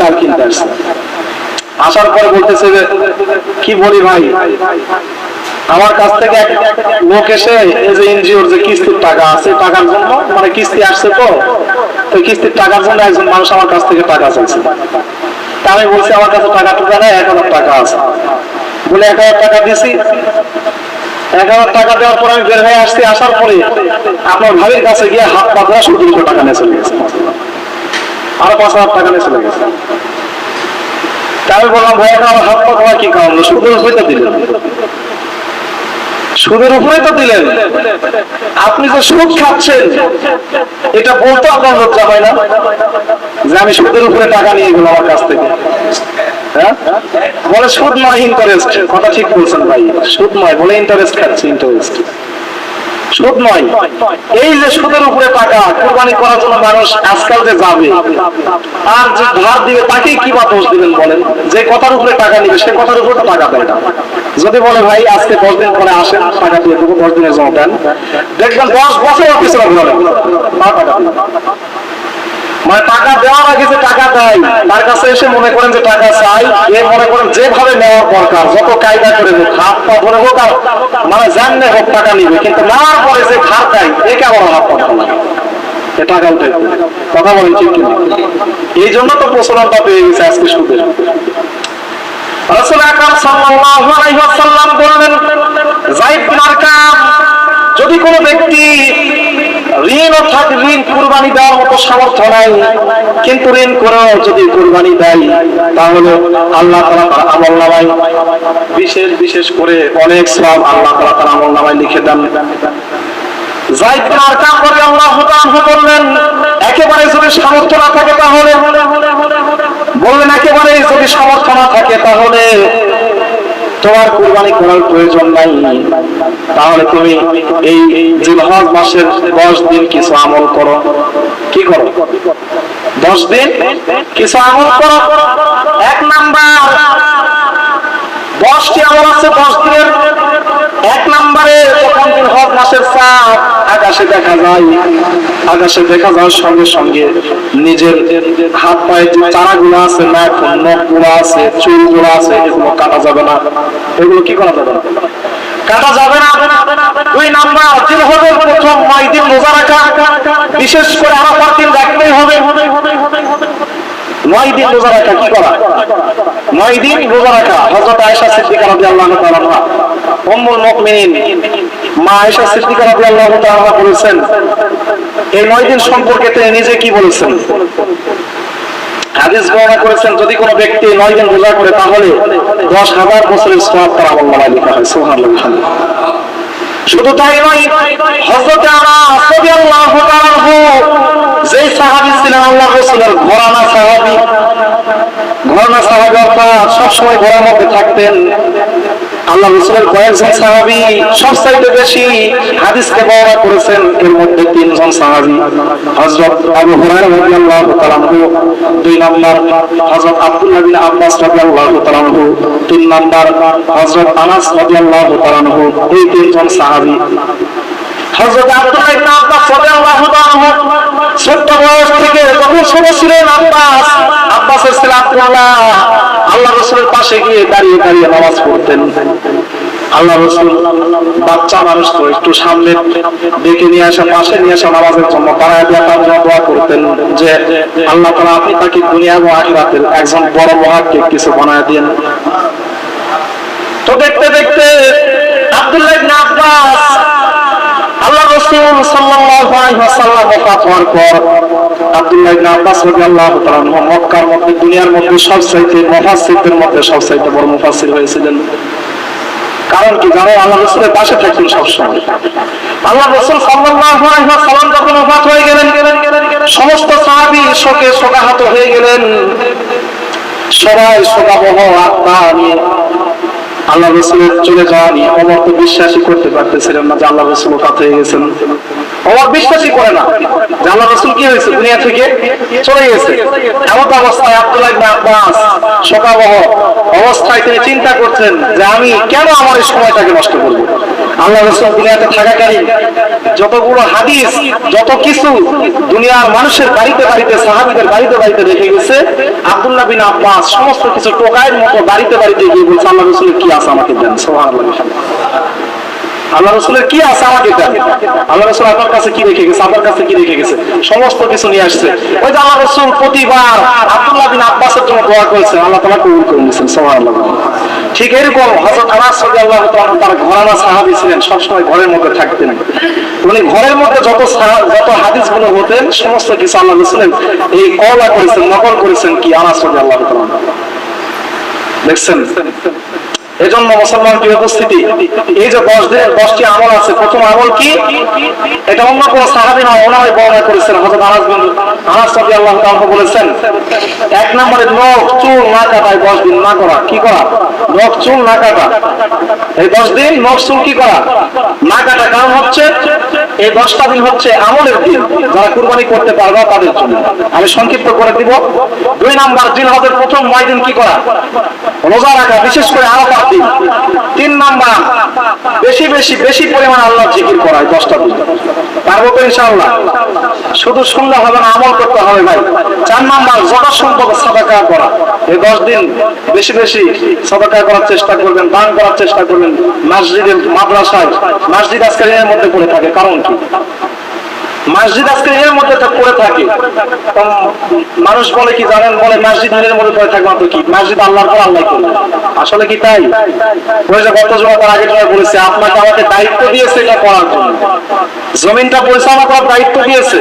চাল কিনতে আসছে। আসার পরে বলতেছে যে, কি বলি ভাই? আমার কাছ থেকে এক লোক এসে যে এনজিওর যে কিস্তির টাকা আছে টাকার জন্য মানে কিস্তি আসছে তো তো কিস্তির টাকার জন্য একজন মানুষ আমার কাছ থেকে টাকা চাইছে। তা আমি বলছি, আমার কাছে টাকা টুকা নেই এক হাজার টাকা আছে। বলে, এক হাজার টাকা দিছি। এক হাজার টাকা দেওয়ার পর আমি বের হয়ে আসছি। আসার পরে আপনার ভাবির কাছে গিয়ে হাত পাতলা সতেরোশো টাকা নিয়ে চলে গেছে। আরও পাঁচ হাজার টাকা নিয়ে চলে গেছে। তা আমি বললাম, ভাই এখন আমার হাত পা তোমার কি কারণ? সুদের উপরে তো দিলেন। সুদের উপরে তো দিলেন। আপনি যে সুদ খাচ্ছেন, এটা বলতে আপনার লজ্জা হয় না? যে আমি সুদের উপরে টাকা নিয়ে গেলাম আমার কাছ থেকে। হ্যাঁ? বলে, সুদ নয় ইন্টারেস্ট কথা ঠিক বলছেন ভাই। সুদ নয় বলে ইন্টারেস্ট খাচ্ছে ইন্টারেস্ট সুদ নয়। এই যে সুদের উপরে টাকা কোরবানি করার জন্য মানুষ আজকাল যে যাবে আর যে ধার দিবে তাকে কি বা দোষ দিবেন বলেন? যে কথার উপরে টাকা নিবে, সে কথার উপরে তো টাকা দেয় না। যদি বলে, ভাই, আজকে দশ দিন পরে আসেন, টাকা দিয়ে দেবো, দশ দিনের জমা দেন। দেখবেন দশ বছর অফিসে ঘুরে টাকা। মানে টাকা দেওয়ার আগে যে টাকা দেয়, তার কাছে এসে মনে করেন যে টাকা চাই, এ মনে করেন যেভাবে নেওয়ার দরকার, যত কায়দা করে হোক, হাত পা ধরে হোক আর মানে জানলে হোক টাকা নিবে, কিন্তু নেওয়ার পরে যে খাত দেয় একে আবার হাত পা ধরে এ টাকা উঠে কথা বলেন ঠিক কিনা? এই জন্য তো প্রচলনটা পেয়ে গেছে আজকে সুদের। রাসূল আকরাম সাল্লাল্লাহু আলাইহি ওয়াসাল্লাম বললেন যায়েদ আরকাম যদি কোনো ব্যক্তি অর্থাৎ ঋণ কুরবানি দেওয়ার মতো সামর্থ্য নাই। কিন্তু ঋণ করেও যদি কুরবানি দেয়, তাহলে আল্লাহ তাআলা তার আমল নামায়। বিশেষ বিশেষ করে অনেক সব আল্লাহ তাআলা তার আমল নামায় লিখে দেন। যাইদ বিন আরকাম রাদিয়াল্লাহু তাআলা বললেন, একেবারে যদি সামর্থ্য না থাকে তাহলে? বললেন, একেবারে যদি সামর্থ্য না থাকে তাহলে তোমার কুরবানি করার প্রয়োজন নাই। তাহলে তুমি এই জিলহজ মাসের দশ দিন কিছু আমল করো। কি করো? দশ দিন কিছু আমল করো। এক নাম্বার, দশটি আমল আছে দশ দিনের এক নম্বরে যখন জিলহজ মাসের চাঁদ আকাশে দেখা যায়, আকাশে দেখা যাওয়ার সঙ্গে সঙ্গে নিজের হাত পায়ে যে চারাগুলো আছে, নাক নখগুলো আছে, চুলগুলো আছে, এগুলো কাটা যাবে না। এগুলো কি করা যাবে না? কাটা যাবে না। বিশেষ করে দিন হবে। নয় কি মা আয়েশা সিদ্দিকা রাদিয়াল্লাহু তাআলা বলেছেন, এই নয় দিন সম্পর্কে তিনি নিজে কি বলেছেন? হাদিস বর্ণনা করেছেন, যদি কোনো ব্যক্তি নয় দিন রোজা করে, তাহলে দশ হাজার বছরের সওয়াব তার আমল নামায় লেখা হয়। সুবহানাল্লাহ। শুধু তাই নয়, হযরত আনাস রাদিয়াল্লাহু তাআলা যেই সাহাবী ছিলেন আল্লাহ রাসূলের ঘরানা সাহাবী ঘরানা সাহাবী অর্থাৎ সবসময় ঘরের মধ্যে থাকতেন। আল্লাহ রাসূলের কয়েকজন সাহাবী সবচাইতে বেশি হাদিসকে বর্ণনা করেছেন। এর মধ্যে তিনজন সাহাবী, হযরত আবু হুরায়রা রাদিয়াল্লাহু তাআলা দুই নাম্বার হযরত আব্দুল্লাহ বিন আব্বাস রাদিয়াল্লাহু তাআলা তিন নাম্বার হযরত আনাস রাদিয়াল্লাহু তাআলা এই তিনজন সাহাবী। হযরত আব্দুল্লাহ ইবনে আব্বাস রাদিয়াল্লাহু তাআলা ছোট্ট বয়স থেকে যখন ছোট ছিলেন আব্বাস, আব্বাসের ছেলে আব্দুল্লাহ আল্লাহ রাসূলের পাশে গিয়ে দাঁড়িয়ে দাঁড়িয়ে নামাজ পড়তেন। আল্লাহ রসুল বাচ্চা মানুষ তো, একটু সামনে ডেকে নিয়ে আসা, পাশে নিয়ে আসা নামাজের জন্য তারা তার জন্য দোয়া করতেন যে, আল্লাহ তালা আপনি তাকে দুনিয়া এবং আখিরাতের একজন বড় মহাকে কিছু বানায় দিন তো দেখতে দেখতে আব্দুল্লাহ আব্বাস, আল্লাহ রাসূল সাল্লাল্লাহু আলাইহি ওয়াসাল্লাম ওফাত হওয়ার পর আব্দুল্লাহ ইবনে আব্বাস রাদিয়াল্লাহু তাআলা মক্কার মধ্যে মধ্যে সবচাইতে মুফাসসিরদের বড় মুফাসসির হয়েছিলেন। কারণ কি? জানো আল্লাহ রসুলের পাশে থাকতেন সবসময়। আল্লাহ রসুল ওয়াসাল্লাম যখন ওফাত হয়ে গেলেন, সমস্ত সাহাবী শোকে শোকাহত হয়ে গেলেন। সবাই শোকাবহ আত্মা নিয়ে আল্লাহ রসুলের চলে যাওয়া নিয়ে অমর তো বিশ্বাসই করতে পারতেছিলেন না যে আল্লাহ রসুল কাত হয়ে গেছেন। অমর বিশ্বাসই করে না যে আল্লাহ রসুল কি হয়েছে দুনিয়া থেকে চলে গেছে। এমন অবস্থায় আব্দুল্লাহ আব্বাস শোকাবহ অবস্থায় তিনি চিন্তা করছেন যে আমি কেন আমার এই সময়টাকে নষ্ট করব? আল্লাহ রসুল দুনিয়াতে থাকাকালীন যতগুলো হাদিস, যত কিছু দুনিয়ার মানুষের বাড়িতে বাড়িতে, সাহাবিদের বাড়িতে বাড়িতে রেখে গেছে, আব্দুল্লাহ বিন আব্বাস সমস্ত কিছু টোকায়ের মতো বাড়িতে বাড়িতে গিয়ে বলছে, আল্লাহ রসুলের কি আছে আমাকে দেন? সোহান আল্লাহ রসুলের কি আছে আমাকে আল্লাহ রসুল আপনার কাছে কি রেখে গেছে? আপনার কাছে কি রেখে গেছে? সমস্ত কিছু নিয়ে আসছে। ওই যে আল্লাহ রসুল প্রতিবার আব্দুল্লাহ বিন আব্বাসের জন্য দোয়া করেছেন। আল্লাহ তালা কবুল করে নিয়েছেন। সোহান ঠিক এরকম হজরত আনাস রাদিয়াল্লাহু তাআলা তার ঘরানা সাহাবী ছিলেন। সবসময় ঘরের মধ্যে থাকতেন। উনি ঘরের মধ্যে যত যত হাদিসগুলো হতেন, সমস্ত কিছু আল্লাহ রসুলেন এই কলা করেছেন, নকল করেছেন কি? আনাস রাদিয়াল্লাহু তাআলা দেখছেন? এজন্য মুসলমান কি উপস্থিতি, এই যে দশ দিনের দশটি আমল আছে, প্রথম আমল কি? এটা অন্য কোন সাহাবি না, ওনারাই বর্ণনা করেছেন হজরত আনাস বিন আনাস আল্লাহ তাআলা বলেছেন, এক নম্বরে নখ, চুল না কাটায় দশ দিন না করা, কি করা? নখ, চুল না কাটা। এই দশ দিন নখ, চুল কি করা? না কাটা। কারণ হচ্ছে এই দশটা দিন হচ্ছে আমলের দিন। যারা কুরবানি করতে পারবে তাদের জন্য। আমি সংক্ষিপ্ত করে দিব। দুই নাম্বার দিন হবে প্রথম নয় দিন কি করা? রোজা রাখা, বিশেষ করে আরাফার দিন। তিন নাম্বার, বেশি বেশি বেশি পরিমাণ আল্লাহ জিকির করা এই দশটা দিন। পারব তো ইনশাআল্লাহ। শুধু শুনলে হবে না, আমল করতে হবে ভাই। চার নাম্বার যত সম্ভব সাদাকা করা। এই দশ দিন বেশি বেশি সাদাকা করার চেষ্টা করবেন, দান করার চেষ্টা করবেন। মসজিদে মাদ্রাসায়, মসজিদ আজকাল এর মধ্যে পড়ে থাকে। কারণ মসজিদ আজকে এর মধ্যে পড়ে থাকে। মানুষ বলে কি, জানেন, বলে মসজিদ এর মধ্যে পড়ে থাকবে তো কি? মসজিদ আল্লাহর পর আল্লাহ করবে আসলে কি তাই? গত জমা তার আগে জমা বলেছে, আপনাকে আমাকে দায়িত্ব দিয়েছে এটা করার জন্য। জমিনটা পরিচালনা করার দায়িত্ব দিয়েছে।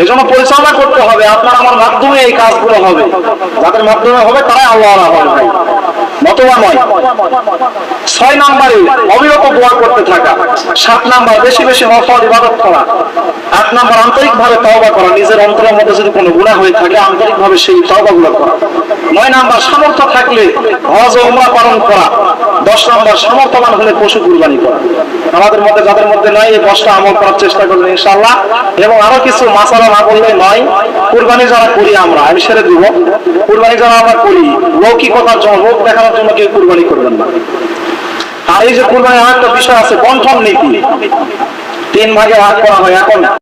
এই জন্য পরিচালনা করতে হবে। আপনার আমার মাধ্যমে এই কাজগুলো হবে। যাদের মাধ্যমে হবে, তারাই আল্লাহ হবে নয় ছয় নাম্বারে অবিরত দোয়া করতে থাকা। সাত নাম্বার, বেশি বেশি নফল ইবাদত করা। আট নাম্বার আন্তরিক ভাবে তওবা করা। নিজের অন্তরের মধ্যে যদি কোনো গুণা হয়ে থাকে আন্তরিক ভাবে সেই তওবা গুলো করা। নয় নাম্বার সামর্থ্য থাকলে হজ ও উমরা পালন করা। দশ নাম্বার সামর্থ্যবান হলে পশু কুরবানি করা। আমাদের মধ্যে, যাদের মধ্যে নয় এই দশটা আমল করার চেষ্টা করবেন ইনশাআল্লাহ। এবং আরও কিছু মাসালা না বললে নয়, কুরবানি যারা করি আমরা, আমি সেরে দিব। কুরবানি যারা আমরা করি, লৌকিকতার জন্য লোক দেখানোর জন্য কেউ কুরবানি করবেন না। আর এই যে কুরবানি আর একটা বিষয় আছে বন্ঠন নীতি। তিন ভাগে ভাগ করা হয়। এখন